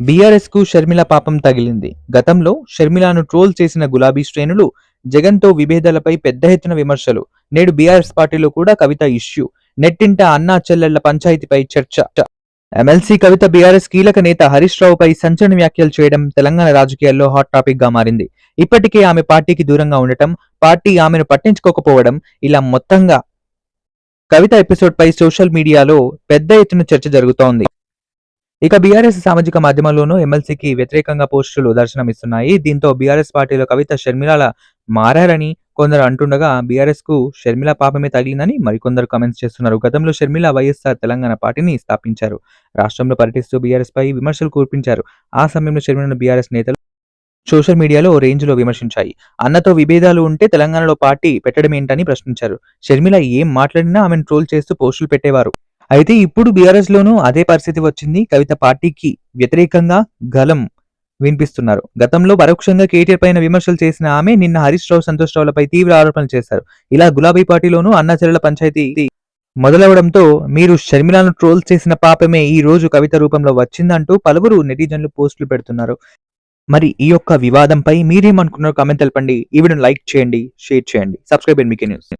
బీఆర్ఎస్కు షర్మిల పాపం తగిలింది. గతంలో షర్మిలాను ట్రోల్ చేసిన గులాబీ శ్రేణులు జగన్తో విభేదాలపై పెద్ద ఎత్తున విమర్శలు. నేడు బీఆర్ఎస్ పార్టీలో కూడా కవిత ఇష్యూ. నెట్టింట అన్నా చెల్లెళ్ళ పంచాయతీపై చర్చ. ఎమ్మెల్సీ కవిత బీఆర్ఎస్ కీలక నేత హరీష్ రావుపై సంచలన వ్యాఖ్యలు చేయడం తెలంగాణ రాజకీయాల్లో హాట్ టాపిక్గా మారింది. ఇప్పటికే ఆమె పార్టీకి దూరంగా ఉండటం పార్టీ ఆమెను పట్టించుకోకపోవడం ఇలా మొత్తంగా కవిత ఎపిసోడ్ పై సోషల్ మీడియాలో పెద్ద ఎత్తున చర్చ జరుగుతోంది. ఇక బీఆర్ఎస్ సామాజిక మాధ్యమంలోనూ ఎమ్మెల్సీకి వ్యతిరేకంగా పోస్టులు దర్శనమిస్తున్నాయి. దీంతో బీఆర్ఎస్ పార్టీలో కవిత షర్మిలాల మారారని కొందరు అంటుండగా బీఆర్ఎస్కు షర్మిల పాపమే తగిలిందని మరికొందరు కామెంట్స్ చేస్తున్నారు. గతంలో షర్మిల వైఎస్ఆర్ తెలంగాణ పార్టీని స్థాపించారు. రాష్ట్రంలో పర్యటిస్తూ బీఆర్ఎస్ పై విమర్శలు కురిపించారు. ఆ సమయంలో షర్మిలను బీఆర్ఎస్ నేతలు సోషల్ మీడియాలో ఓ రేంజ్లో విమర్శించాయి. అన్నతో విభేదాలు ఉంటే తెలంగాణలో పార్టీ పెట్టడం ఏంటని ప్రశ్నించారు. షర్మిల ఏం మాట్లాడినా ఆమెను ట్రోల్ చేస్తూ పోస్టులు పెట్టేవారు. అయితే ఇప్పుడు బీఆర్ఎస్ లోనూ అదే పరిస్థితి వచ్చింది. కవిత పార్టీకి వ్యతిరేకంగా గలం వినిపిస్తున్నారు. గతంలో పరోక్షంగా కేటీఆర్ పైన విమర్శలు చేసిన ఆమె నిన్న హరీష్ రావు సంతోష్ రావులపై తీవ్ర ఆరోపణలు చేశారు. ఇలా గులాబీ పార్టీలోనూ అన్నాచరుల పంచాయతీ మొదలవడంతో మీరు షర్మిలను ట్రోల్ చేసిన పాపమే ఈ రోజు కవిత రూపంలో వచ్చిందంటూ పలువురు నెటిజన్లు పోస్టులు పెడుతున్నారు. మరి ఈ యొక్క వివాదంపై మీరేమనుకున్నారో కామెంట్ తెలపండి. ఈ వీడియోని లైక్ చేయండి షేర్ చేయండి. సబ్స్క్రైబ్ అండ్ మీకే న్యూస్.